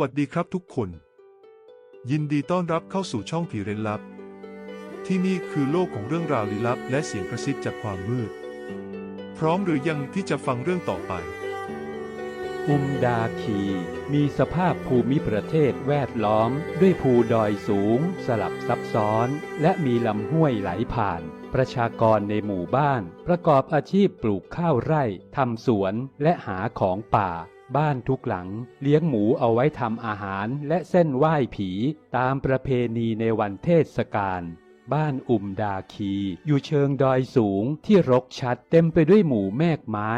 วัสดีครับทุกคน ยินดีต้อนรับเข้าสู่ช่องผีเร้นลับ ที่นี่คือโลกของเรื่องราวลี้ลับ และเสียงกระซิบจากความมืด พร้อมหรือยังที่จะฟังเรื่องต่อไป อุมดาคี มีสภาพภูมิประเทศแวดล้อม ด้วยภูดอยสูง สลับซับซ้อน และมีลำห้วยไหลผ่าน ประชากรในหมู่บ้าน ประกอบอาชีพปลูกข้าวไร่ทำสวนและหาของป่า บ้านทุกหลัง เลี้ยงหมูเอาไว้ทำอาหารและเส้นไหว้ผีตามประเพณีในวันเทศกาลบ้านอุ่มดาคี อยู่เชิงดอยสูงที่รกชัดเต็มไปด้วยหมู่แมกไม้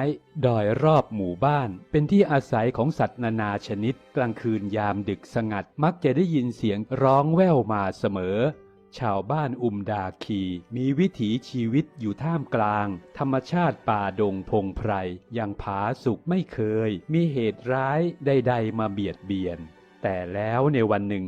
ดอยรอบหมู่บ้านเป็นที่อาศัยของสัตว์นานาชนิด กลางคืนยามดึกสงัดมักจะได้ยินเสียงร้องแว่วมาเสมอ ชาวบ้านอุมดาคี มีวิถีชีวิตอยู่ท่ามกลาง ธรรมชาติป่าดงพงไพรย่างผาสุกไม่เคย มีเหตุร้ายใดๆมาเบียดเบียน แต่แล้วในวันหนึ่ง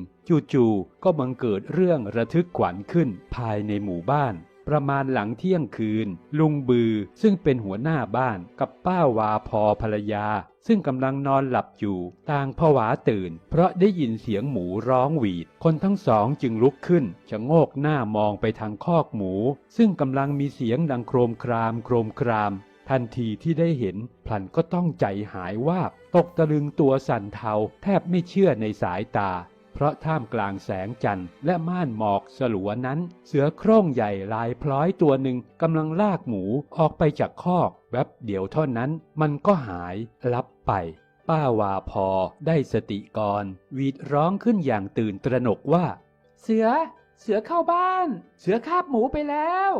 จู่ๆก็บังเกิดเรื่องระทึกขวัญขึ้นภายในหมู่บ้าน ประมาณหลังเที่ยงคืน ลุงบือซึ่งเป็นหัวหน้าบ้านกับป้าวาพอภรรยา ซึ่งกำลังนอนหลับอยู่ ต่างผวาตื่น เพราะได้ยินเสียงหมูร้องหวีด คนทั้งสองจึงลุกขึ้นชะโงกหน้ามองไปทางคอกหมู ซึ่งกำลังมีเสียงดังโครมครามโครมคราม ทันทีที่ได้เห็นพลันก็ต้องใจหายวาบ ตกตะลึงตัวสั่นเทาแทบไม่เชื่อในสายตา เพราะท่ามกลางแสงจันทร์และม่านหมอกสลัวนั้น เสือโคร่งใหญ่ลายพลอยตัวหนึ่งกำลังลากหมูออกไปจากคอกแวบเดียวเท่านั้น มันก็หายลับไป ป้าวาพอได้สติก่อนหวีดร้องขึ้นอย่างตื่นตระหนกว่า เสือ เสือเข้าบ้าน เสือคาบหมูไปแล้ว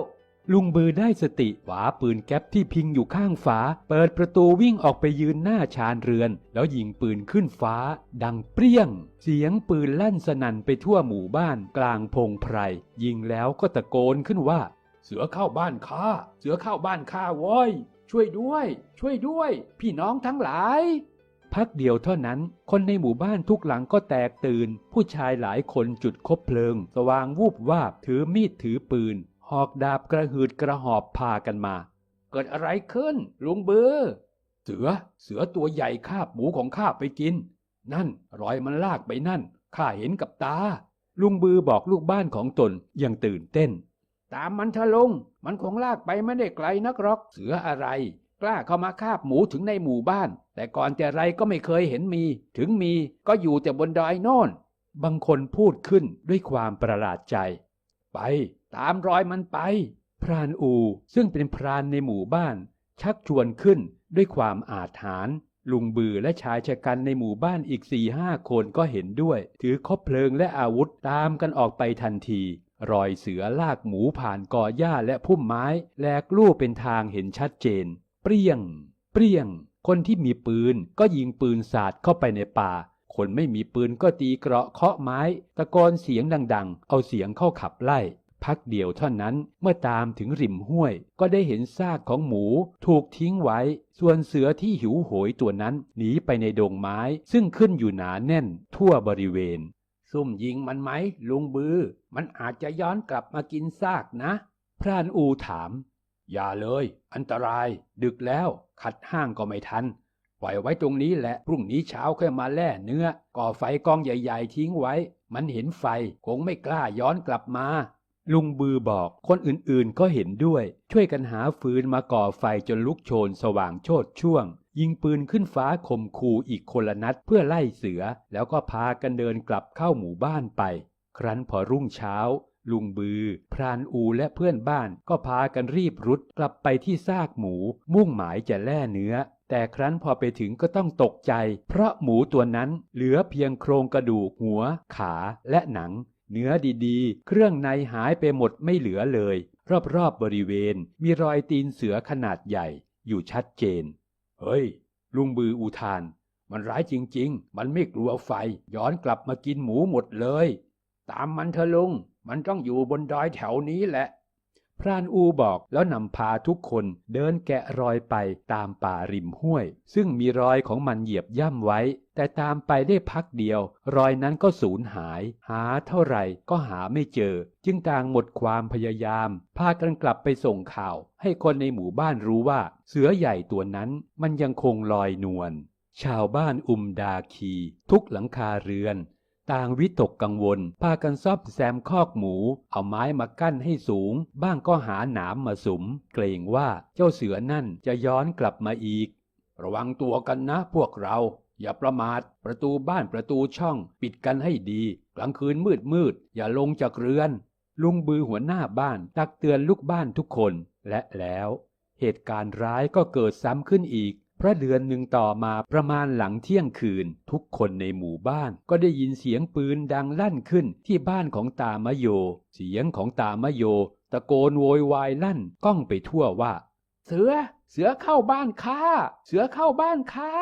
ลุงบือได้สติหวาปืนแก๊ปที่พิงอยู่ข้างฝา เปิดประตูวิ่งออกไปยืนหน้าชานเรือน แล้วยิงปืนขึ้นฟ้า ดังเปรี้ยง เสียงปืนลั่นสนั่นไปทั่วหมู่บ้านกลางพงไพร ยิงแล้วก็ตะโกนขึ้นว่า เสือเข้าบ้านข้า เสือเข้าบ้านข้าว้ยช่วยด้วย ช่วยด้วย พี่น้องทั้งหลาย พักเดียวเท่านั้น คนในหมู่บ้านทุกหลังก็แตกตื่น ผู้ชายหลายคนจุดคบเพลิง สว่างวูบวาบถือมีดถือปืน หอกดาบกระหืดกระหอบพากันมา เกิดอะไรขึ้น ลุงเบือ เสือ เสือตัวใหญ่คาบหมูของข้าไปกิน นั่น รอยมันลากไปนั่น ข้าเห็นกับตา ลุงบือบอกลูกบ้านของตนอยังตื่นเต้น ตามมันเถอะลุงมันคงลากไปไม่ได้ไกลนักหรอก เสืออะไร กล้าเข้ามาคาบหมูถึงในหมู่บ้าน แต่ก่อนแต่ไรก็ไม่เคยเห็นมี ถึงมีก็อยู่แต่บนดอยโน่น บางคนพูดขึ้นด้วยความประหลาดใจ ไป ตามรอยมันไป พรานอูซึ่งเป็นพรานในหมู่บ้าน ชักชวนขึ้นด้วยความอาถรรพ์ลุงบือและชายชะกันในหมู่บ้านอีกสี่ห้าคนก็เห็นด้วย ถือคบเพลิงและอาวุธตามกันออกไปทันที รอยเสือลากหมูผ่านกอหญ้าและพุ่มไม้ แลกลู่เป็นทางเห็นชัดเจน เปรี้ยง เปรี้ยง คนที่มีปืนก็ยิงปืนสาดเข้าไปในป่า คนไม่มีปืนก็ตีเกราะเคาะไม้ ตะโกนเสียงดังๆ เอาเสียงเข้าขับไล่ พักเดียวเท่านั้น เมื่อตามถึงริมห้วย ก็ได้เห็นซากของหมูถูกทิ้งไว้ ส่วนเสือที่หิวโหยตัวนั้นหนีไปในดงไม้ ซึ่งขึ้นอยู่หนาแน่นทั่วบริเวณ ซุ่มยิงมันไหม ลุงบือ มันอาจจะย้อนกลับมากินซากนะ พรานอูถาม อย่าเลย อันตราย ดึกแล้ว ขัดห้างก็ไม่ทันปล่อยไว้ตรงนี้แหละ พรุ่งนี้เช้าค่อยมาแล่เนื้อ ก่อไฟกองใหญ่ ๆ ทิ้งไว้ มันเห็นไฟ คงไม่กล้าย้อนกลับมา ลุงบือบอกคนอื่นๆก็เห็นด้วย ช่วยกันหาฟืนมาก่อไฟจนลุกโชนสว่างโชดช่วง ยิงปืนขึ้นฟ้าข่มขู่อีกคนละนัดเพื่อไล่เสือ แล้วก็พากันเดินกลับเข้าหมู่บ้านไป ครั้นพอรุ่งเช้า ลุงบือ พรานอูและเพื่อนบ้านก็พากันรีบรุดกลับไปที่ซากหมู มุ่งหมายจะแล่เนื้อ แต่ครั้นพอไปถึงก็ต้องตกใจ เพราะหมูตัวนั้นเหลือเพียงโครงกระดูกหัว ขาและหนัง เนื้อดีๆ เครื่องในหายไปหมดไม่เหลือเลย รอบๆบริเวณ มีรอยตีนเสือขนาดใหญ่ อยู่ชัดเจน เฮ้ย ลุงบืออุทาน มันร้ายจริง ๆ มันไม่กลัวไฟ ย้อนกลับมากินหมูหมดเลย ตามมันเถอะลุง มันต้องอยู่บนดอยแถวนี้แหละ พรานอูบอกแล้วนำพาทุกคนเดินแกะรอยไปตามป่าริมห้วย ซึ่งมีรอยของมันเหยียบย่ำไว้ แต่ตามไปได้พักเดียว รอยนั้นก็สูญหาย หาเท่าไหร่ก็หาไม่เจอ จึงต่างหมดความพยายาม พากันกลับไปส่งข่าว ให้คนในหมู่บ้านรู้ว่า เสือใหญ่ตัวนั้นมันยังคงลอยนวลชาวบ้านอุมดาคี ทุกหลังคาเรือน ต่างวิตกกังวล พากันซ่อมแซมคอกหมู เอาไม้มากั้นให้สูง บ้างก็หาหนามมาสุม เกรงว่าเจ้าเสือนั่นจะย้อนกลับมาอีก ระวังตัวกันนะพวกเรา อย่าประมาท ประตูบ้านประตูช่อง ปิดกันให้ดี กลางคืนมืดมืด อย่าลงจากเรือน ลุงบือหัวหน้าบ้านตักเตือนลูกบ้านทุกคน และแล้ว เหตุการณ์ร้ายก็เกิดซ้ำขึ้นอีก พระเดือนหนึ่งต่อมาประมาณหลังเที่ยงคืน ทุกคนในหมู่บ้านก็ได้ยินเสียงปืนดังลั่นขึ้นที่บ้านของตามะโย เสียงของตามะโย ตะโกนโวยวายลั่นก้องไปทั่วว่า เสือ เสือเข้าบ้านข้าเสือเข้าบ้านข้า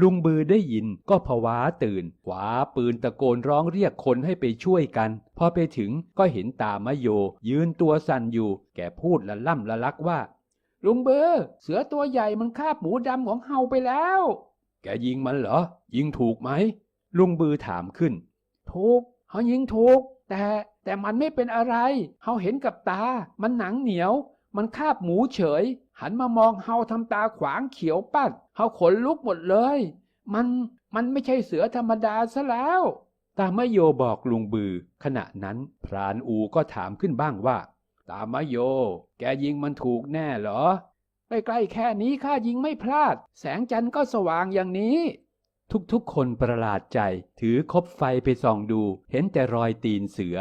ลุงบือได้ยินก็ผวาตื่นขวาปืนตะโกนร้องเรียกคนให้ไปช่วยกัน พอไปถึงก็เห็นตามะโย ยืนตัวสั่นอยู่ แกพูดละล่ำละลักว่า ลุงเบอร์เสือตัวใหญ่มันคาบหมูดำของเฮาไปแล้ว แกยิงมันเหรอ ยิงถูกไหม ลุงบือถามขึ้น ถูกเฮายิงถูก แต่แต่มันไม่เป็นอะไรเฮาเห็นกับตา มันหนังเหนียว มันคาบหมูเฉย หันมามองเฮาทำตาขวางเขียวปัดเฮาขนลุกหมดเลย มันมันไม่ใช่เสือธรรมดาซะแล้วตามะโยบอกลุงบือ ขณะนั้นพรานอูก็ถามขึ้นบ้างว่า ตามะโย แกยิงมันถูกแน่เหรอ ใกล้ๆแค่นี้ข้ายิงไม่พลาด แสงจันทร์ก็สว่างอย่างนี้ ทุกๆคนประหลาดใจ ถือคบไฟไปส่องดู เห็นแต่รอยตีนเสือ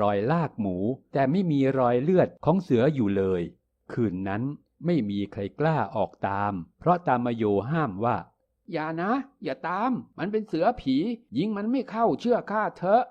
รอยลากหมู แต่ไม่มีรอยเลือดของเสืออยู่เลย คืนนั้นไม่มีใครกล้าออกตาม เพราะตามโยห้ามว่า อย่านะ อย่าตาม มันเป็นเสือผี ยิงมันไม่เข้าเชื่อข้าเถอะ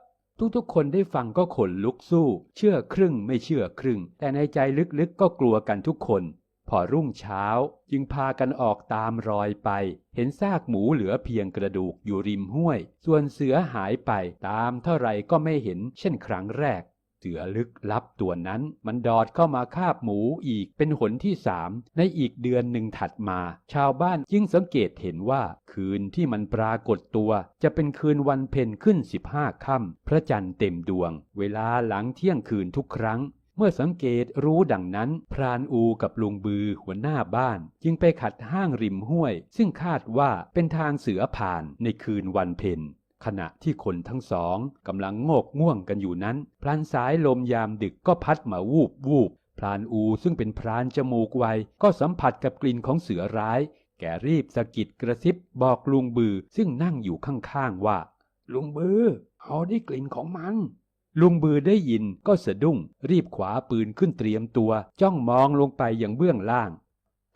ทุกๆ คนได้ฟังก็ขนลุกสู้ เชื่อครึ่งไม่เชื่อครึ่ง แต่ในใจลึกๆ ก็กลัวกันทุกคน พอรุ่งเช้า จึงพากันออกตามรอยไป เห็นซากหมูเหลือเพียงกระดูกอยู่ริมห้วย ส่วนเสือหายไปตามเท่าไรก็ไม่เห็น เช่นครั้งแรก เสือลึกลับตัวนั้น มันดอดเข้ามาคาบหมูอีกเป็นหนที่สามในอีกเดือนหนึ่งถัดมา ชาวบ้านจึงสังเกตเห็นว่า คืนที่มันปรากฏตัว จะเป็นคืนวันเพ็ญขึ้นสิบห้าค่ำพระจันทร์เต็มดวง เวลาหลังเที่ยงคืนทุกครั้งเมื่อสังเกตรู้ดังนั้น พรานอูกับลุงบือหัวหน้าบ้าน จึงไปขัดห้างริมห้วย ซึ่งคาดว่าเป็นทางเสือผ่านในคืนวันเพ็ญ ขณะที่คนทั้งสองกำลังโงกง่วงกันอยู่นั้น พลานสายลมยามดึกก็พัดมาวูบวูบพลานอูซึ่งเป็นพรานจมูกไวก็สัมผัสกับกลิ่นของเสือร้าย แกรีบสะกิดกระซิบบอกลุงบือซึ่งนั่งอยู่ข้างๆว่า ลุงบือเอาได้กลิ่นของมัน ลุงบือได้ยินก็สะดุ้ง รีบขวาปืนขึ้นเตรียมตัว จ้องมองลงไปยังเบื้องล่าง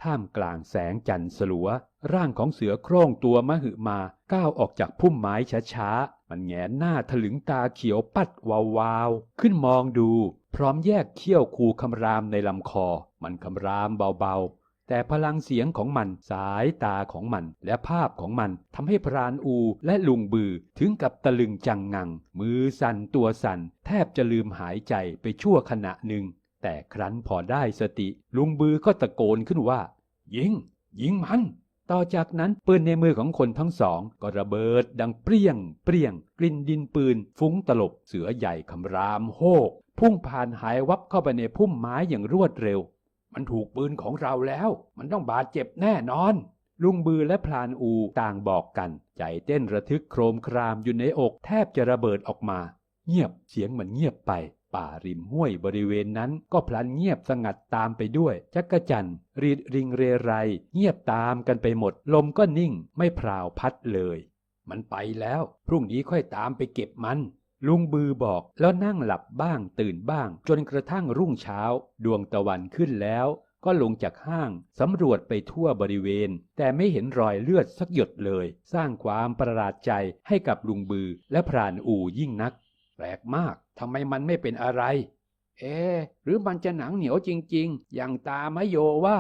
ท่ามกลางแสงจันทร์สลัว ร่างของเสือโคร่งตัวมหึมาก้าวออกจากพุ่มไม้ช้าๆ มันแงนหน้าถลึงตาเขียวปัดวาวๆ ขึ้นมองดู พร้อมแยกเขี้ยวคูคำรามในลำคอ มันคำรามเบาๆ แต่พลังเสียงของมันสายตาของมันและภาพของมันทำให้พรานอูและลุงบือถึงกับตะลึงจังงัง มือสั่นตัวสั่น แทบจะลืมหายใจไปชั่วขณะหนึ่ง แต่ครั้นพอได้สติ ลุงบือก็ตะโกนขึ้นว่า ยิง ยิงมัน ต่อจากนั้นปืนในมือของคนทั้งสองก็ระเบิดดังเปรี้ยง เปรี้ยง กลิ่นดินปืน ฟุ้งตลบเสือใหญ่คำรามโฮก พุ่งผ่านหายวับเข้าไปในพุ่มไม้อย่างรวดเร็ว มันถูกปืนของเราแล้ว มันต้องบาดเจ็บแน่นอน ลุงบือและพลานอูต่างบอกกัน ใจเต้นระทึกโครมครามอยู่ในอกแทบจะระเบิดออกมา เงียบเสียงมันเงียบไป ป่าริมห้วยบริเวณนั้นก็พลันเงียบสงัดตามไปด้วย จักรจันร์รีดริงเรไร เงียบตามกันไปหมด ลมก็นิ่งไม่พราวพัดเลย มันไปแล้ว พรุ่งนี้ค่อยตามไปเก็บมัน ลุงบือบอกแล้วนั่งหลับบ้างตื่นบ้าง จนกระทั่งรุ่งเช้า ดวงตะวันขึ้นแล้วก็ลงจากห้างสำรวจไปทั่วบริเวณ แต่ไม่เห็นรอยเลือดสักหยดเลย สร้างความประหลาดใจให้กับลุงบือและพรานอู่ยิ่งนัก แปลกมากทำไมมันไม่เป็นอะไร เอ๊หรือมันจะหนังเหนียวจริง ๆ อย่างตามโยว่า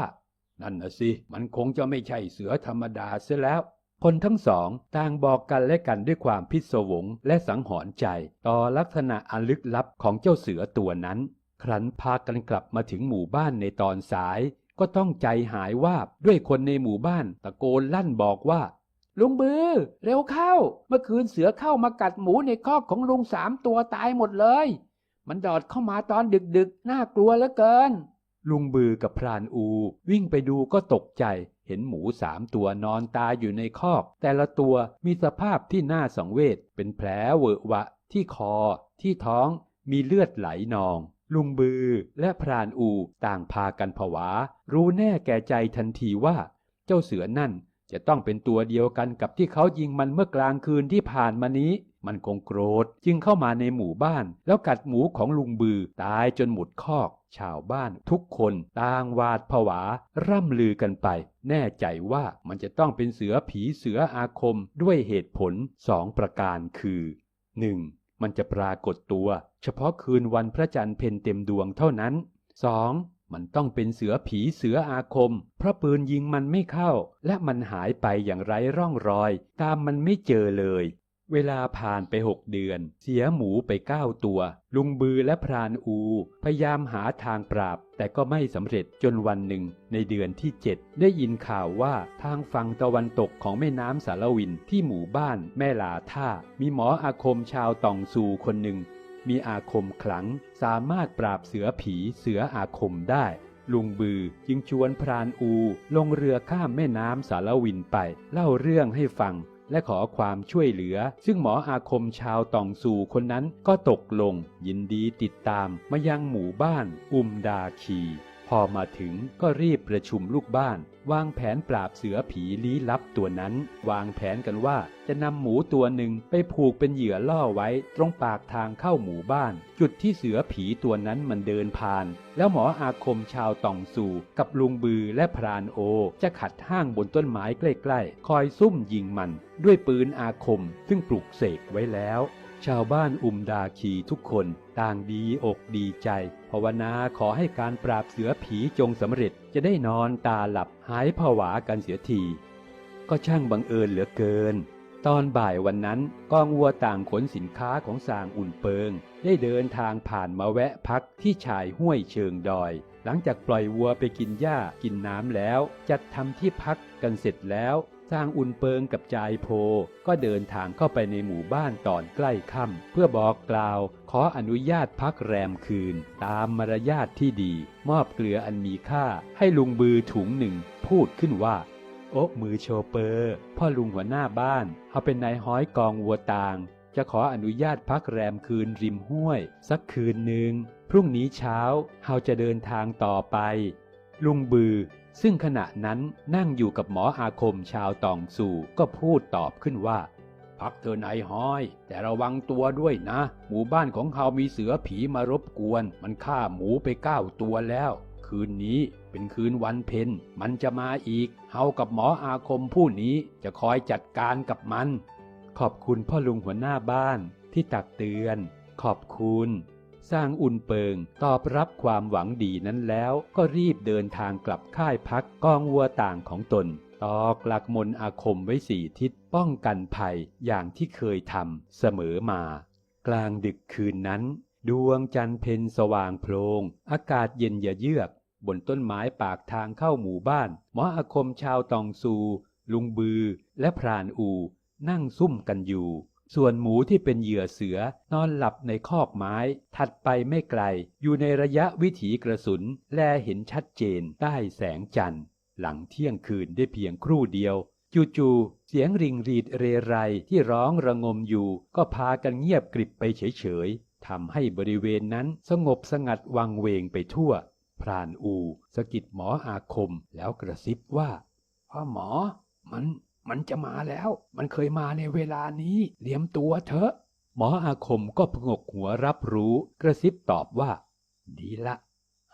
นั่นนะสิ มันคงจะไม่ใช่เสือธรรมดาเสียแล้ว คนทั้งสองต่างบอกกันและกันด้วยความพิศวงและสังหรณ์ใจ ต่อลักษณะอันลึกลับของเจ้าเสือตัวนั้น ครั้นพากันกลับมาถึงหมู่บ้านในตอนสาย ก็ต้องใจหายวาบด้วยคนในหมู่บ้านตะโกนลั่นบอกว่า ลุงบือ เร็วเข้า เมื่อคืนเสือเข้ามากัดหมูในคอกของลุงสามตัวตายหมดเลย มันดอดเข้ามาตอนดึกๆ น่ากลัวเหลือเกิน ลุงบือกับพรานอู วิ่งไปดูก็ตกใจ เห็นหมูสามตัวนอนตายอยู่ในคอก แต่ละตัวมีสภาพที่น่าสังเวชเป็นแผลเวอะวะ ที่คอ ที่ท้องมีเลือดไหลนอง ลุงบือและพรานอูต่างพากันผวา รู้แน่แก่ใจทันทีว่า เจ้าเสือนั่น จะต้องเป็นตัวเดียวกันกับที่เขายิงมันเมื่อกลางคืนที่ผ่านมานี้ มันคงโกรธจึงเข้ามาในหมู่บ้าน แล้วกัดหมูของลุงบือ ตายจนหมดคอก ชาวบ้านทุกคนต่างหวาดผวา ร่ำลือกันไป แน่ใจว่ามันจะต้องเป็นเสือผีเสืออาคมด้วยเหตุผลสองประการคือ 1. มันจะปรากฏตัว เฉพาะคืนวันพระจันทร์เพ็ญเต็มดวงเท่านั้น 2. มันต้องเป็นเสือผีเสืออาคม เพราะปืนยิงมันไม่เข้า และมันหายไปอย่างไร้ร่องรอย ตามมันไม่เจอเลย เวลาผ่านไปหกเดือน เสียหมูไปเก้าตัว ลุงบือและพรานอู พยายามหาทางปราบ แต่ก็ไม่สำเร็จจนวันหนึ่ง ในเดือนที่เจ็ดได้ยินข่าวว่าทางฝั่งตะวันตกของแม่น้ำสารวินที่หมู่บ้านแม่ลาท่า มีหมออาคมชาวตองซูคนหนึ่ง มีอาคมขลังสามารถปราบเสือผีเสืออาคมได้ ลุงบือจึงชวนพรานอูลงเรือข้ามแม่น้ำสารวินไปเล่าเรื่องให้ฟังและขอความช่วยเหลือ ซึ่งหมออาคมชาวตองสู่คนนั้นก็ตกลง ยินดีติดตามมายังหมู่บ้านอุมดาคี พอมาถึงก็รีบประชุมลูกบ้าน วางแผนปราบเสือผีลี้ลับตัวนั้น วางแผนกันว่าจะนำหมูตัวหนึ่งไปผูกเป็นเหยื่อล่อไว้ ตรงปากทางเข้าหมู่บ้าน จุดที่เสือผีตัวนั้นมันเดินผ่าน แล้วหมออาคมชาวตองสู่ กับลุงบือและพรานโอ จะขัดห้างบนต้นไม้ใกล้ๆ คอยซุ่มยิงมัน ด้วยปืนอาคม ซึ่งปลุกเสกไว้แล้ว ชาวบ้านอุมดาคีทุกคน ต่างดีอกดีใจ ภาวนาขอให้การปราบเสือผีจงสำเร็จจะได้นอนตาหลับหายผวากันเสียที ก็ช่างบังเอิญเหลือเกิน ตอนบ่ายวันนั้นกองวัวต่างขนสินค้าของสางอุ่นเปิง ได้เดินทางผ่านมาแวะพักที่ชายห้วยเชิงดอย หลังจากปล่อยวัวไปกินหญ้ากินน้ำแล้ว จัดทำที่พักกันเสร็จแล้ว สร้างอุ่นเปิงกับจายโพก็เดินทางเข้าไปในหมู่บ้านตอนใกล้ค่ำเพื่อบอกกล่าว ขออนุญาตพักแรมคืน ตามมารยาทที่ดี มอบเกลืออันมีค่า ให้ลุงบือถุงหนึ่ง พูดขึ้นว่า โอ๊ะมือโชเปอร์ พ่อลุงหัวหน้าบ้านเขาเป็นนายห้อยกองวัวตาง จะขออนุญาตพักแรมคืนริมห้วย สักคืนหนึ่งพรุ่งนี้เช้าเราจะเดินทางต่อไป ลุงบือ ซึ่งขณะนั้นนั่งอยู่กับหมออาคมชาวตองสู่ก็พูดตอบขึ้นว่า พักเธอนายห้อย แต่ระวังตัวด้วยนะ หมู่บ้านของเขามีเสือผีมารบกวน มันฆ่าหมูไปเก้าตัวแล้ว คืนนี้เป็นคืนวันเพ็ญมันจะมาอีก เฮากับหมออาคมผู้นี้จะคอยจัดการกับมัน ขอบคุณพ่อลุงหัวหน้าบ้านที่ตักเตือน ขอบคุณ สร้างอุ่นเปิง ตอบรับความหวังดีนั้นแล้วก็รีบเดินทางกลับค่ายพักกองวัวต่างของตน ตอกหลักมนอาคมไว้สี่ทิศป้องกันภัยอย่างที่เคยทำเสมอมา กลางดึกคืนนั้น ดวงจันทร์เพ็ญสว่างโพลงอากาศเย็นอย่าเยือก บนต้นไม้ปากทางเข้าหมู่บ้าน หมออาคมชาวตองซู ลุงบือ และพรานอู นั่งซุ่มกันอยู่ ส่วนหมูที่เป็นเหยื่อเสือนอนหลับในคอกไม้ ถัดไปไม่ไกล อยู่ในระยะวิถีกระสุน แลเห็นชัดเจนใต้แสงจันทร์ หลังเที่ยงคืนได้เพียงครู่เดียว จู่ๆเสียงริงรีดเรไรที่ร้องระงมอยู่ ก็พากันเงียบกริบไปเฉยๆทำให้บริเวณนั้นสงบสงัดวังเวงไปทั่ว พรานอูสกิดหมออาคมแล้วกระซิบว่าพ่อหมอ มัน มันจะมาแล้ว มันเคยมาในเวลานี้เลียมตัวเถอะ หมออาคมก็พงกหัวรับรู้ กระซิบตอบว่า ดีละ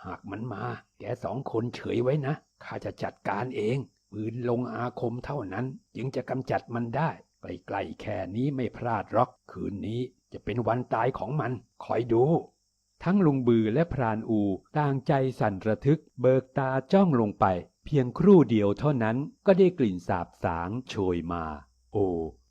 หากมันมา แกสองคนเฉยไว้นะ ข้าจะจัดการเองปืนลงอาคมเท่านั้น จึงจะกำจัดมันได้ใกล้ๆแค่นี้ไม่พลาดหรอก คืนนี้จะเป็นวันตายของมัน คอยดู ทั้งลุงบือและพรานอูต่างใจสั่นระทึก เบิกตาจ้องลงไป เพียงครู่เดียวเท่านั้นก็ได้กลิ่นสาบสางโชยมา โอ้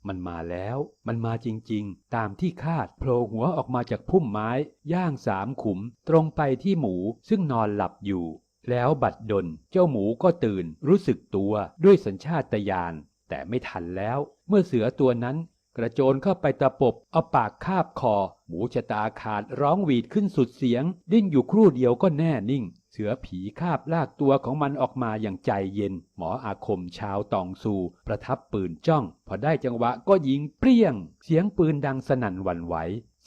มันมาแล้ว มันมาจริงๆ ตามที่คาดโผล่หัวออกมาจากพุ่มไม้ ย่างสามขุม ตรงไปที่หมูซึ่งนอนหลับอยู่ แล้วบัดดลเจ้าหมูก็ตื่นรู้สึกตัวด้วยสัญชาตญาณแต่ไม่ทันแล้ว เมื่อเสือตัวนั้น กระโจนเข้าไปตะปบ เอาปากคาบคอ หมูชะตาขาดร้องหวีดขึ้นสุดเสียง ดิ้นอยู่ครู่เดียวก็แน่นิ่ง เสือผีคาบลากตัวของมันออกมาอย่างใจเย็น หมออาคมชาวตองซู ประทับปืนจ้อง พอได้จังหวะก็ยิงเปรี้ยง เสียงปืนดังสนั่นหวั่นไหว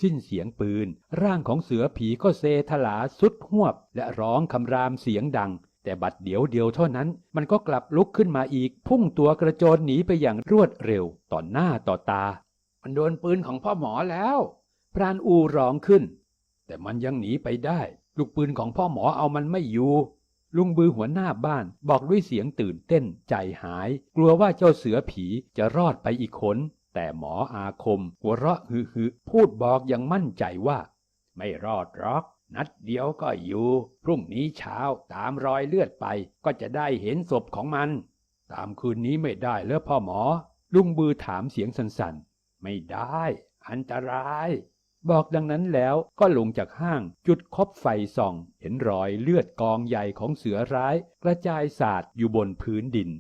สิ้นเสียงปืน ร่างของเสือผีก็เซทลาสุดหวบ และร้องคำรามเสียงดัง แต่บัดเดียวเดียวเท่านั้น มันก็กลับลุกขึ้นมาอีก พุ่งตัวกระโจนหนีไปอย่างรวดเร็ว ต่อหน้าต่อตา มันโดนปืนของพ่อหมอแล้ว พรานอูร้องขึ้น แต่มันยังหนีไปได้ ลูกปืนของพ่อหมอเอามันไม่อยู่ ลุงบือหัวหน้าบ้านบอกด้วยเสียงตื่นเต้นใจหาย กลัวว่าเจ้าเสือผีจะรอดไปอีกคนแต่หมออาคม หัวเราะฮือฮือพูดบอกอย่างมั่นใจว่า ไม่รอดหรอก นัดเดียวก็อยู่ พรุ่งนี้เช้าตามรอยเลือดไปก็จะได้เห็นศพของมัน ตามคืนนี้ไม่ได้เลอพ่อหมอ ลุงบือถามเสียงสั่นๆ ไม่ได้ อันตราย บอกดังนั้นแล้วก็ลงจากห้างจุดคบไฟส่อง เห็นรอยเลือดกองใหญ่ของเสือร้าย กระจายสาดอยู่บนพื้นดิน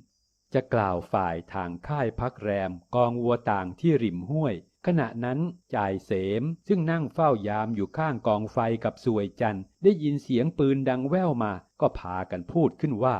จะกล่าวฝ่ายทางค่ายพักแรม กองวัวต่างที่ริมห้วย ขณะนั้นจ่ายเสม ซึ่งนั่งเฝ้ายามอยู่ข้างกองไฟกับสวยจันได้ยินเสียงปืนดังแว่วมา ก็พากันพูดขึ้นว่า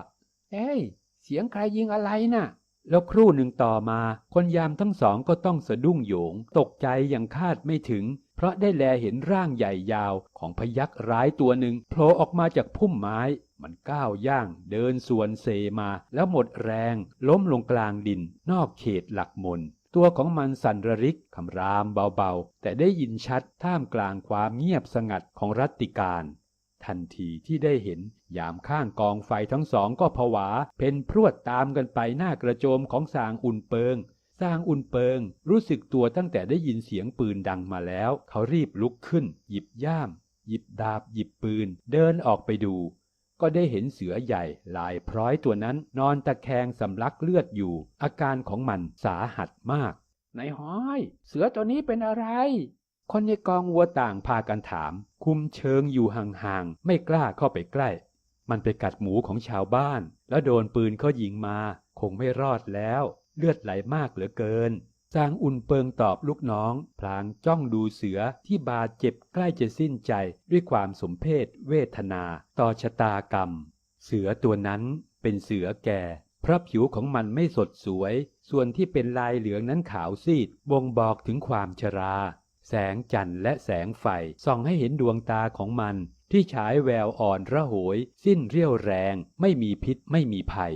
เอ้ย เสียงใครยิงอะไรน่ะแล้วครู่หนึ่งต่อมา คนยามทั้งสองก็ต้องสะดุ้งโหยง ตกใจอย่างคาดไม่ถึง เพราะได้แลเห็นร่างใหญ่ยาวของพยักษ์ร้ายตัวหนึ่งโผล่ออกมาจากพุ่มไม้ มันก้าวย่างเดินสวนเซมาแล้วหมดแรง ล้มลงกลางดิน นอกเขตหลักมน ตัวของมันสั่นระริกคำรามเบาๆ แต่ได้ยินชัดท่ามกลางความเงียบสงัดของรัตติการทันทีที่ได้เห็น ยามข้างกองไฟทั้งสองก็ผวา เพ่นพรวดตามกันไปหน้ากระโจมของสางอุ่นเปิง สร้างอุ่นเปิงรู้สึกตัวตั้งแต่ได้ยินเสียงปืนดังมาแล้ว เขารีบลุกขึ้น หยิบย่าม หยิบดาบ หยิบปืน เดินออกไปดู ก็ได้เห็นเสือใหญ่ลายพร้อยตัวนั้น นอนตะแคงสำลักเลือดอยู่ อาการของมันสาหัสมากนายห้อย เสือตัวนี้เป็นอะไร คนในกองวัวต่างพากันถาม คุมเชิงอยู่ห่างๆ ไม่กล้าเข้าไปใกล้ มันไปกัดหมูของชาวบ้าน แล้วโดนปืนเขายิงมา คงไม่รอดแล้ว เลือดไหลมากเหลือเกินจางอุ่นเปิงตอบลูกน้อง พลางจ้องดูเสือที่บาดเจ็บใกล้จะสิ้นใจด้วยความสมเพศเวทนา ต่อชะตากรรม เสือตัวนั้นเป็นเสือแก่ เพราะผิวของมันไม่สดสวย ส่วนที่เป็นลายเหลืองนั้นขาวซีด บ่งบอกถึงความชรา แสงจันทร์และแสงไฟส่องให้เห็นดวงตาของมัน ที่ฉายแววอ่อนระโหย สิ้นเรี่ยวแรง ไม่มีพิษไม่มีภัย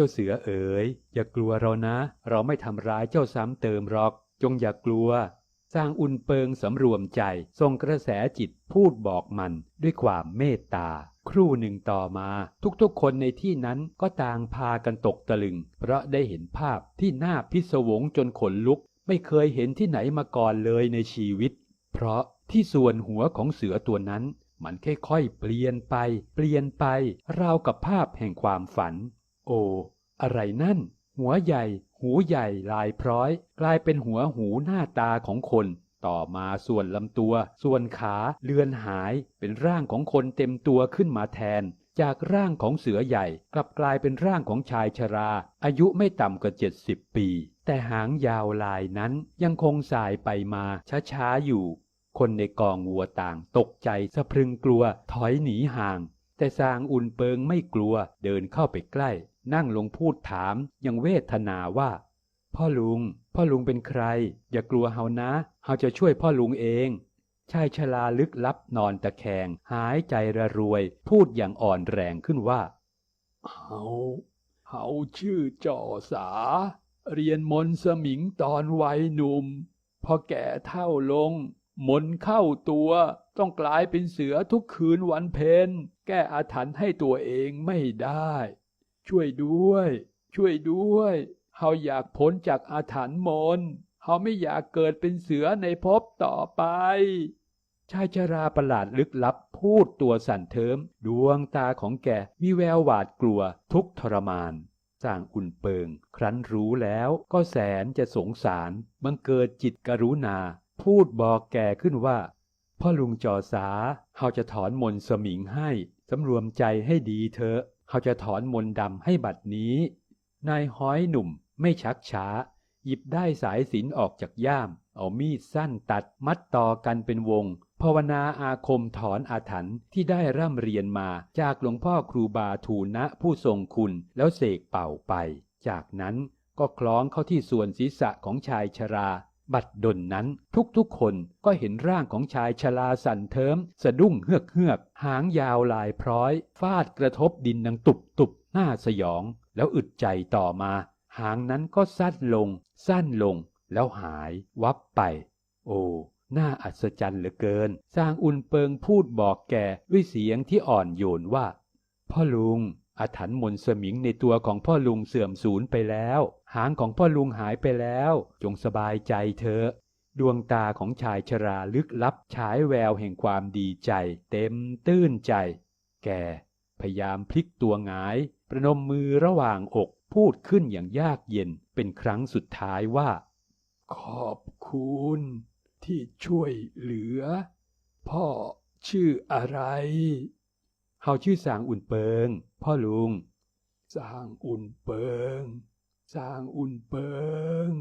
จ้าเสือเอ๋ย อย่ากลัวเรานะ เราไม่ทำร้ายเจ้าซ้ำเติมหรอก จงอย่ากลัว สร้างอุ่นเปิงสำรวมใจทรงกระแสจิตพูดบอกมันด้วยความเมตตา ครู่หนึ่งต่อมา ทุกๆคนในที่นั้นก็ต่างพากันตกตะลึง เพราะได้เห็นภาพที่น่าพิศวงจนขนลุก ไม่เคยเห็นที่ไหนมาก่อนเลยในชีวิต เพราะที่ส่วนหัวของเสือตัวนั้นมันค่อยๆ เปลี่ยนไป เปลี่ยนไป ราวกับภาพแห่งความฝัน โอ้อะไรนั่น หัวใหญ่ หูใหญ่ลายพร้อย กลายเป็นหัวหูหน้าตาของคน ต่อมาส่วนลำตัว ส่วนขาเลือนหาย เป็นร่างของคนเต็มตัวขึ้นมาแทน จากร่างของเสือใหญ่ กลับกลายเป็นร่างของชายชรา อายุไม่ต่ำกว่าเจ็ดสิบปี แต่หางยาวลายนั้นยังคงสายไปมาช้าๆอยู่ คนในกองวัวต่างตกใจสะพรึงกลัวถอยหนีห่างแต่สางอุ่นเปิงไม่กลัวเดินเข้าไปใกล้ นั่งลงพูดถามยังเวทนาว่า พ่อลุง พ่อลุงเป็นใคร อย่ากลัวเฮานะเฮาจะช่วยพ่อลุงเองชายชราลึกลับนอนตะแคง หายใจระรวย พูดอย่างอ่อนแรงขึ้นว่าเฮาเฮาชื่อจ่อสา เรียนมนสมิงตอนวัยหนุ่ม พอแก่เท่าลง มนเข้าตัวต้องกลายเป็นเสือทุกคืนวันเพ็ญแก้อาถรรพ์ให้ตัวเองไม่ได้ ช่วยด้วย ช่วยด้วยเฮาอยากพ้นจากอาถรรพ์มนเฮาไม่อยากเกิดเป็นเสือในภพต่อไป ชายชราประหลาดลึกลับพูดตัวสั่นเทิม ดวงตาของแกมีแววหวาดกลัวทุกทรมานจางอุ่นเปิง ครั้นรู้แล้วก็แสนจะสงสารบังเกิดจิตกรุณา พูดบอกแกขึ้นว่า พ่อลุงจอสาเฮาจะถอนมนสมิงให้ สำรวมใจให้ดีเถอะ เฮาจะถอนมนต์ดำให้บัดนี้ นายห้อยหนุ่มไม่ชักช้า หยิบได้สายสินออกจากย่าม เอามีดสั้นตัดมัดต่อกันเป็นวง ภาวนาอาคมถอนอาถรรพ์ที่ได้ร่ำเรียนมาจากหลวงพ่อครูบาทูนะผู้ทรงคุณแล้วเสกเป่าไป จากนั้นก็คล้องเข้าที่ส่วนศีรษะของชายชรา บัดดลนั้นทุกๆคนก็เห็นร่างของชายชราสันเทิม สะดุ้งเฮือกเฮือก หางยาวลายพร้อย ฟาดกระทบดินดังตุบตุบหน้าสยอง แล้วอึดใจต่อมา หางนั้นก็สั้นลง สั้นลง แล้วหายวับไป โอ้น่าอัศจรรย์เหลือเกิน สร้างอุ่นเปิงพูดบอกแกด้วยเสียงที่อ่อนโยนว่า พ่อลุงอาถรรพ์มนสมิงในตัวของพ่อลุงเสื่อมสูญไปแล้ว หางของพ่อลุงหายไปแล้ว จงสบายใจเถอะ ดวงตาของชายชราลึกลับฉายแววแห่งความดีใจ เต็มตื้นใจ แกพยายามพลิกตัวหงาย ประนมมือระหว่างอกพูดขึ้นอย่างยากเย็นเป็นครั้งสุดท้ายว่า ขอบคุณ ที่ช่วยเหลือ พ่อชื่ออะไรเฮาชื่อสางอุ่นเปิง พ่อลุงสร้างอุ่นเปิง สร้างอุ่นเปิง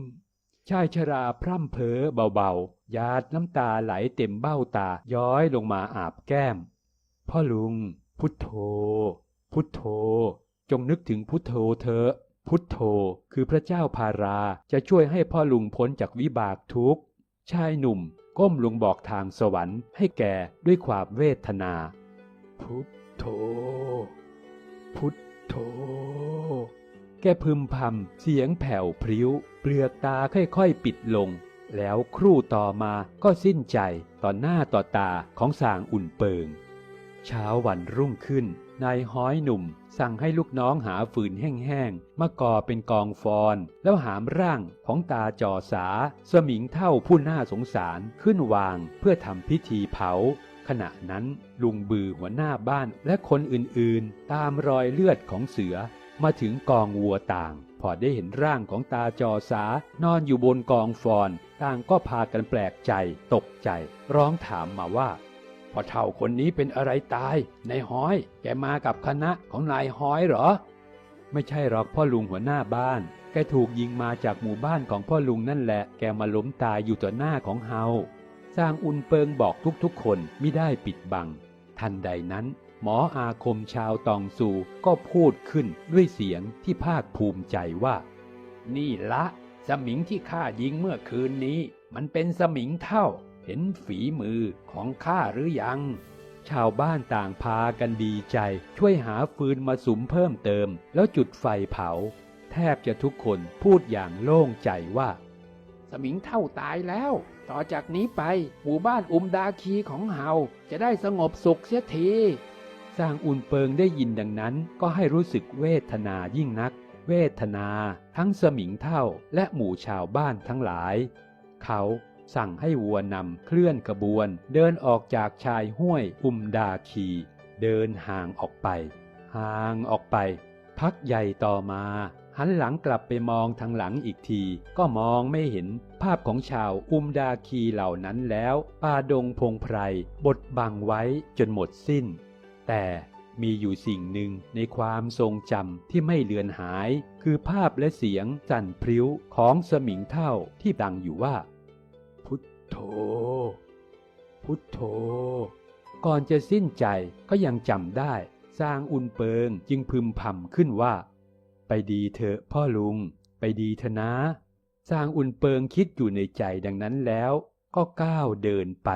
ชายชราพร่ำเพ้อเบาๆหยาดน้ำตาไหลเต็มเบ้าตาย้อยลงมาอาบแก้ม พ่อลุง พุทโธ พุทโธ จงนึกถึงพุทโธเถอะพุทโธคือพระเจ้าพาราจะช่วยให้พ่อลุงพ้นจากวิบากทุกข์ ชายหนุ่มก้มลงบอกทางสวรรค์ให้แกด้วยความเวทนา พุทโธ พุทโธ แกพึมพำเสียงแผ่วพริ้ว เปลือกตาค่อยๆปิดลง แล้วครู่ต่อมาก็สิ้นใจต่อหน้าต่อตาของสางอุ่นเปิง เช้าวันรุ่งขึ้นนายห้อยหนุ่ม สั่งให้ลูกน้องหาฟืนแห้งๆมาก่อเป็นกองฟอน แล้วหามร่างของตาจอสา สมิงเท่าผู้น่าสงสารขึ้นวางเพื่อทำพิธีเผา ขณะนั้นลุงบือหัวหน้าบ้านและคนอื่นๆ ตามรอยเลือดของเสือ มาถึงกองวัวต่าง พอได้เห็นร่างของตาจอสานอนอยู่บนกองฟอนต่างก็พากันแปลกใจ ตกใจ ร้องถามมาว่าพอเท่าคนนี้เป็นอะไรตายนายห้อย แกมากับคณะของนายห้อยเหรอ ไม่ใช่หรอกพ่อลุงหัวหน้าบ้าน แกถูกยิงมาจากหมู่บ้านของพ่อลุงนั่นแหละ แกมาล้มตายอยู่ต่อหน้าของเฮาสร้างอุนเปิงบอกทุกๆคนไม่ได้ปิดบัง ทันใดนั้น หมออาคมชาวตองซูก็พูดขึ้นด้วยเสียงที่ภาคภูมิใจว่า นี่ละสมิงที่ข้ายิงเมื่อคืนนี้ มันเป็นสมิงเท่า เห็นฝีมือของข้าหรือยัง ชาวบ้านต่างพากันดีใจ ช่วยหาฟืนมาสุมเพิ่มเติม แล้วจุดไฟเผา แทบจะทุกคนพูดอย่างโล่งใจว่า สมิงเท่าตายแล้ว ต่อจากนี้ไปหมู่บ้านอุมดาคีของเฮาจะได้สงบสุขเสียที สร้างอุนเปิงได้ยินดังนั้น ก็ให้รู้สึกเวทนายิ่งนัก เวทนา ทั้งสมิงเท่าและหมู่ชาวบ้านทั้งหลาย เขาสั่งให้วัวนำเคลื่อนกระบวน เดินออกจากชายห้วยอุมดาคี เดินห่างออกไป ห่างออกไป พักใหญ่ต่อมา หันหลังกลับไปมองทางหลังอีกที ก็มองไม่เห็นภาพของชาวอุมดาคีเหล่านั้นแล้ว ป่าดงพงไพรบดบังไว้จนหมดสิ้น แต่มีอยู่สิ่งหนึ่งในความทรงจำที่ไม่เลือนหาย คือภาพและเสียงสั่นพริ้วของสมิงเท่าที่ดังอยู่ว่า พุทโธ พุทโธ ก่อนจะสิ้นใจก็ยังจำได้ สร้างอุ่นเปิงจึงพึมพำขึ้นว่า ไปดีเถอะพ่อลุง ไปดีเถอะนะ สร้างอุ่นเปิงคิดอยู่ในใจดังนั้นแล้ว ก็ก้าวเดินไป